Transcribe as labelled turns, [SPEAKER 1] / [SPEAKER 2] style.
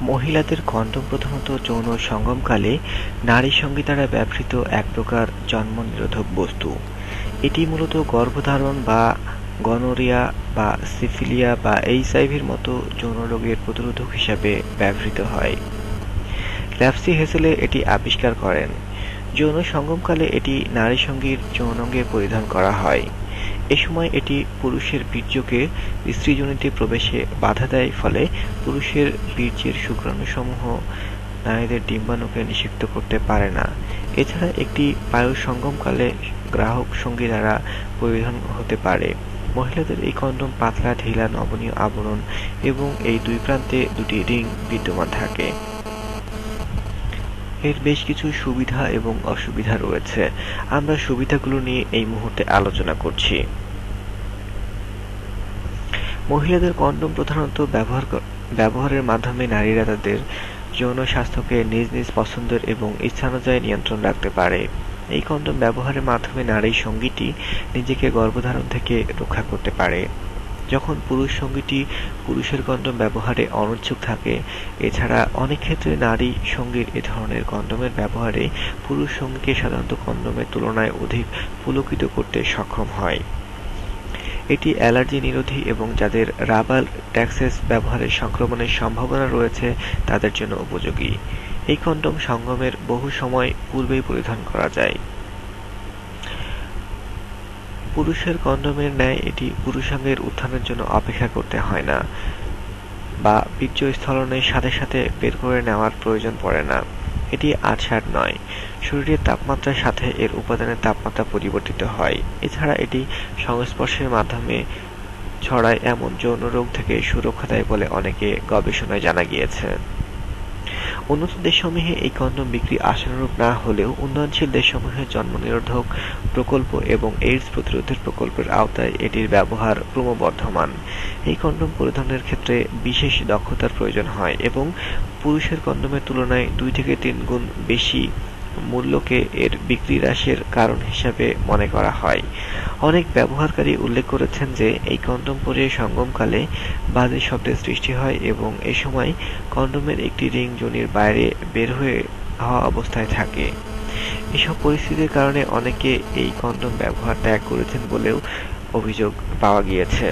[SPEAKER 1] মহিলাদের কন্ডম প্রধানত যৌন সঙ্গমকালে নারী সঙ্গী দ্বারা ব্যবহৃত এক প্রকার জন্ম নিরোধক বস্তু। এটি মূলত গর্ভধারণ বা গনোরিয়া বা সিফিলিয়া বা এইচআইভির মতো যৌন রোগের প্রতিরোধক হিসাবে ব্যবহৃত হয়। ল্যাপসি হেসেলে এটি আবিষ্কার করেন। যৌন সঙ্গমকালে এটি নারী সঙ্গীর যৌনাঙ্গে পরিধান করা হয়। এ সময় এটি পুরুষের বীর্যকে স্ত্রীজনিতে প্রবেশে বাধা দেয়, ফলে পুরুষের বীর্যের শুক্রাণুসমূহ নারীদের ডিম্বাণুকে নিষিক্ত করতে পারে না। এছাড়া একটি বায়ু সঙ্গমকালে গ্রাহক সঙ্গী দ্বারা পরিধান হতে পারে। মহিলাদের এই কন্ডম পাতলা, ঢিলা, নমনীয় আবরণ এবং এই দুই প্রান্তে দুটি রিং বিদ্যমান থাকে। এর বেশ কিছু সুবিধা এবং অসুবিধা রয়েছে। আমরা সুবিধাগুলো নিয়ে এই মুহূর্তে আলোচনা করছি। মহিলাদের কন্ডম প্রধানত ব্যবহার ব্যবহারের মাধ্যমে নারীরা তাদের যৌন স্বাস্থ্যকে নিজ নিজ পছন্দের এবং ইচ্ছানুযায়ী নিয়ন্ত্রণ রাখতে পারে। এই কন্ডম ব্যবহারের মাধ্যমে নারী সঙ্গীটি নিজেকে গর্ভধারণ থেকে রক্ষা করতে পারে। যখন পুরুষ সঙ্গীটি পুরুষের কন্ডম ব্যবহারে অনুচ্ছুক থাকে, এছাড়া অনেক ক্ষেত্রে নারী সঙ্গীর এ ধরনের কন্ডমের ব্যবহারে পুরুষ সঙ্গীকে সাধারণত কন্ডমের তুলনায় অধিক পুলকিত করতে সক্ষম হয়। এটি অ্যালার্জি নিরোধী এবং যাদের রাবার ট্যাক্সেস ব্যবহারের সংক্রমণের সম্ভাবনা রয়েছে, তাদের জন্য উপযোগী। এই কন্ডম সঙ্গমের বহু সময় পূর্বেই পরিধান করা যায়। পুরুষের কন্ডমের ন্যায় এটি পুরুষাঙ্গের উত্থানের জন্য অপেক্ষা করতে হয় না বা বীর্যস্খলনের সাথে সাথে বের করে নেওয়ার প্রয়োজন পড়ে না। এটি আছার নয়। শরীরের তাপমাত্রার সাথে এর উপাদানের তাপমাত্রা পরিবর্তিত হয়। এছাড়া এটি সংস্পর্শের মাধ্যমে ছড়ায় এমন যৌন রোগ থেকে সুরক্ষা দেয় বলে অনেকে গবেষণায় জানা গিয়েছে। উন্নত দেশসমূহে এই কন্ডম বিক্রি আশানুরূপ না হলেও উন্নয়নশীল দেশসমূহে জন্ম নিরোধক প্রকল্প এবং এইডস প্রতিরোধের প্রকল্পের আওতায় এটির ব্যবহার ক্রমবর্ধমান। এই কন্ডম পরিধানের ক্ষেত্রে বিশেষ দক্ষতার প্রয়োজন হয় এবং পুরুষের কন্ডমের তুলনায় দুই থেকে তিন গুণ বেশি মূল্যকে এর বিক্রি হ্রাসের কারণ হিসাবে মনে করা হয়। অনেক ব্যবহারকারী উল্লেখ করেছেন যে, এই কন্ডম পরিয়ে সঙ্গমকালে বাজে শব্দের সৃষ্টি হয় এবং এ সময় কন্ডমের একটি রিং যোনির বাইরে বের হয়ে হওয়া অবস্থায় থাকে। এসব পরিস্থিতির কারণে অনেকে এই কন্ডম ব্যবহার ত্যাগ করেছেন বলেও অভিযোগ পাওয়া গিয়েছে।